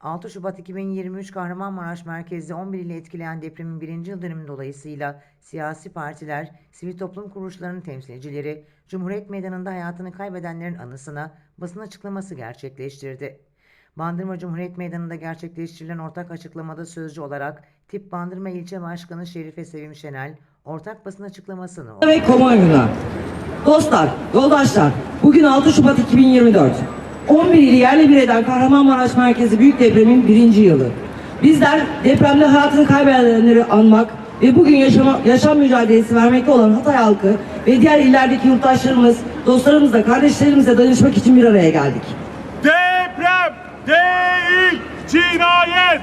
6 Şubat 2023 Kahramanmaraş merkezli 11 ili etkileyen depremin birinci yıl dönümü dolayısıyla siyasi partiler, sivil toplum kuruluşlarının temsilcileri, Cumhuriyet Meydanı'nda hayatını kaybedenlerin anısına basın açıklaması gerçekleştirdi. Bandırma Cumhuriyet Meydanı'nda gerçekleştirilen ortak açıklamada sözcü olarak Tip Bandırma İlçe Başkanı Şerife Sevim Şenel, ortak basın açıklamasını ve kamuoyuna. Dostlar, yoldaşlar, bugün 6 Şubat 2024. 11 ili yerle bir eden Kahramanmaraş merkezi büyük depremin birinci yılı. Bizler depremde hayatını kaybedenleri anmak ve bugün yaşama, yaşam mücadelesi vermekte olan Hatay halkı ve diğer illerdeki yurttaşlarımız, dostlarımızla, kardeşlerimizle danışmak için bir araya geldik. Deprem değil cinayet.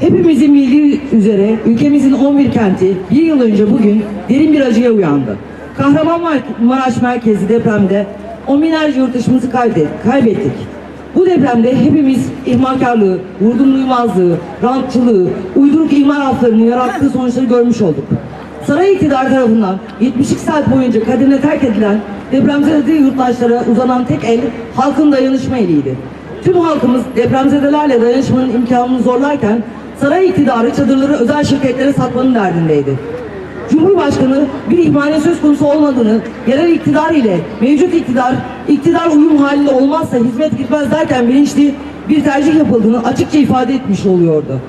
Hepimizin bildiği üzere ülkemizin 11 kenti bir yıl önce bugün derin bir acıya uyandı. Kahramanmaraş merkezi depremde on binlerce yurttaşımızı kaybe- kaybettik. Bu depremde hepimiz ihmalkarlığı, vurdum duymazlığı, rantçılığı, uyduruk imar haflarının yarattığı sonuçları görmüş olduk. Saray iktidar tarafından 72 saat boyunca kaderine terk edilen depremzede yurttaşlara uzanan tek el halkın dayanışma eliydi. Tüm halkımız depremzedelerle dayanışmanın imkanını zorlarken saray iktidarı çadırları özel şirketlere satmanın derdindeydi. Cumhurbaşkanı bir ihmalin söz konusu olmadığını, yerel iktidar ile mevcut iktidar, iktidar uyum halinde olmazsa hizmet gitmez derken bilinçli bir tercih yapıldığını açıkça ifade etmiş oluyordu.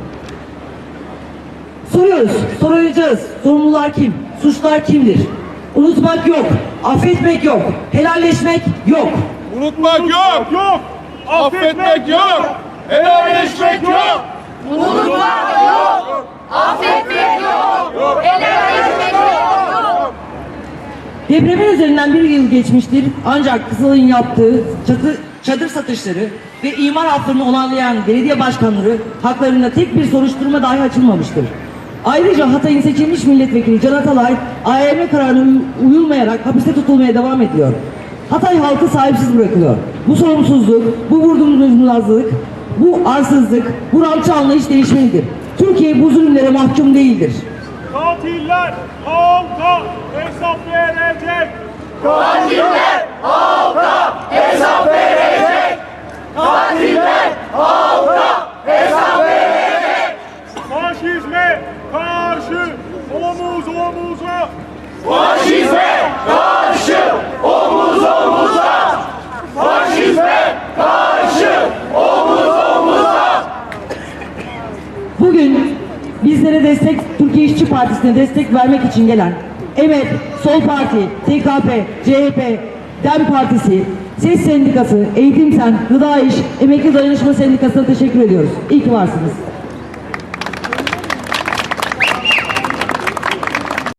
Soruyoruz, soracağız. Sorumlular kim? Suçlar kimdir? Unutmak yok, affetmek yok, helalleşmek yok. Unutmak yok. Yok. Affetmek yok. Helalleşmek yok. Depremin üzerinden bir yıl geçmiştir ancak Kızılay'ın yaptığı çatı, çadır satışları ve imar haklarını onaylayan belediye başkanları haklarında tek bir soruşturma dahi açılmamıştır. Ayrıca Hatay'ın seçilmiş milletvekili Can Atalay, AYM kararına uy- uyulmayarak hapiste tutulmaya devam ediyor. Hatay halkı sahipsiz bırakılıyor. Bu sorumsuzluk, bu vurdumuzluk, bu arsızlık, bu rantçı anlayış değişmelidir. Türkiye bu zulümlere mahkum değildir. Katiller halka hesap verecek. Faşizme karşı omuz omuza. Faşizme karşı omuz omuza. Faşizme karşı omuz omuza. Bugün bizlere destek, Türkiye İşçi Partisi'ne destek vermek için gelen EMET, Sol Parti, TKP, CHP, DEM Partisi, Ses Sendikası, Eğitim Sen, Gıda İş, Emekli Dayanışma Sendikası'na teşekkür ediyoruz. İyi ki varsınız.